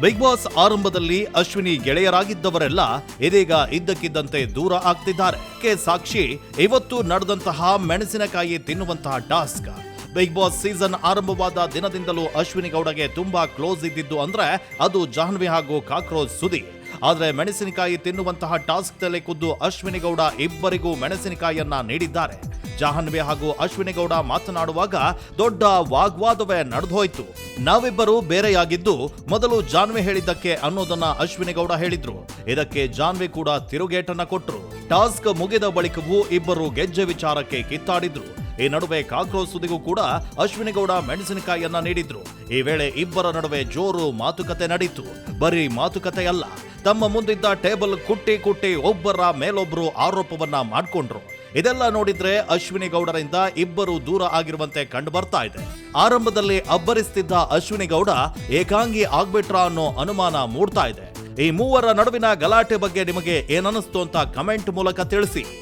Big boss ಆರಂಭದಲ್ಲಿ ಅಶ್ವಿನಿ ಗೆಳೆಯರಾಗಿದ್ದವರೆಲ್ಲ ಇದೀಗ ಇದ್ದಕ್ಕಿದ್ದಂತೆ ದೂರ ಆಗ್ತಿದ್ದಾರೆ. ಕೆ ಸಾಕ್ಷಿ, ಇವತ್ತು ನಡೆದಂತಹ ಮೆಣಸಿನಕಾಯಿ ತಿನ್ನುವಂತಹ ಟಾಸ್ಕ್. ಬಿಗ್ ಬಾಸ್ ಸೀಸನ್ ಆರಂಭವಾದ ದಿನದಿಂದಲೂ ಅಶ್ವಿನಿ ಗೌಡಗೆ ತುಂಬಾ ಕ್ಲೋಸ್ ಇದ್ದಿದ್ದು ಅಂದ್ರೆ ಅದು ಜಾಹ್ನವಿ ಹಾಗೂ ಕಾಕ್ರೋಚ್ ಸುದಿ. ಆದ್ರೆ ಮೆಣಸಿನಕಾಯಿ ತಿನ್ನುವಂತಹ ಟಾಸ್ಕ್ ತಲೆ ಅಶ್ವಿನಿ ಗೌಡ ಇಬ್ಬರಿಗೂ ಮೆಣಸಿನಕಾಯಿಯನ್ನ ನೀಡಿದ್ದಾರೆ. ಜಾಹ್ನವಿ ಹಾಗೂ ಅಶ್ವಿನಿ ಗೌಡ ಮಾತನಾಡುವಾಗ ದೊಡ್ಡ ವಾಗ್ವಾದವೇ ನಡೆದೋಯ್ತು. ನಾವಿಬ್ಬರು ಬೇರೆಯಾಗಿದ್ದು ಮೊದಲು ಜಾನ್ವಿ ಹೇಳಿದ್ದಕ್ಕೆ ಅನ್ನೋದನ್ನ ಅಶ್ವಿನಿ ಗೌಡ ಹೇಳಿದ್ರು. ಇದಕ್ಕೆ ಜಾನ್ವಿ ಕೂಡ ತಿರುಗೇಟನ್ನ ಕೊಟ್ರು. ಟಾಸ್ಕ್ ಮುಗಿದ ಬಳಿಕವೂ ಇಬ್ಬರು ಗೆಜ್ಜೆ ವಿಚಾರಕ್ಕೆ ಕಿತ್ತಾಡಿದ್ರು. ಈ ನಡುವೆ ಕಾಕ್ರೋಚ್ ಸುದಿಗೂ ಕೂಡ ಅಶ್ವಿನಿ ಗೌಡ ಮೆಣಸಿನಕಾಯಿಯನ್ನ ನೀಡಿದ್ರು. ಈ ವೇಳೆ ಇಬ್ಬರ ನಡುವೆ ಜೋರು ಮಾತುಕತೆ ನಡೀತು. ಬರೀ ಮಾತುಕತೆ ಅಲ್ಲ ತಮ್ಮ ಮುಂದಿದ್ದ ಟೇಬಲ್ ಕುಟ್ಟಿ ಕುಟ್ಟಿ ಒಬ್ಬರ ಮೇಲೊಬ್ರು ಆರೋಪವನ್ನ ಮಾಡ್ಕೊಂಡ್ರು. ಇದೆಲ್ಲ ನೋಡಿದ್ರೆ ಅಶ್ವಿನಿ ಗೌಡರಿಂದ ಇಬ್ಬರು ದೂರ ಆಗಿರುವಂತೆ ಕಂಡು ಬರ್ತಾ ಇದೆ. ಆರಂಭದಲ್ಲಿ ಅಬ್ಬರಿಸ್ತಿದ್ದ ಅಶ್ವಿನಿ ಗೌಡ ಏಕಾಂಗಿ ಆಗ್ಬಿಟ್ರಾ ಅನ್ನೋ ಅನುಮಾನ ಮೂಡ್ತಾ ಇದೆ. ಈ ಮೂವರ ನಡುವಿನ ಗಲಾಟೆ ಬಗ್ಗೆ ನಿಮಗೆ ಏನನ್ನಿಸ್ತು ಅಂತ ಕಮೆಂಟ್ ಮೂಲಕ ತಿಳಿಸಿ.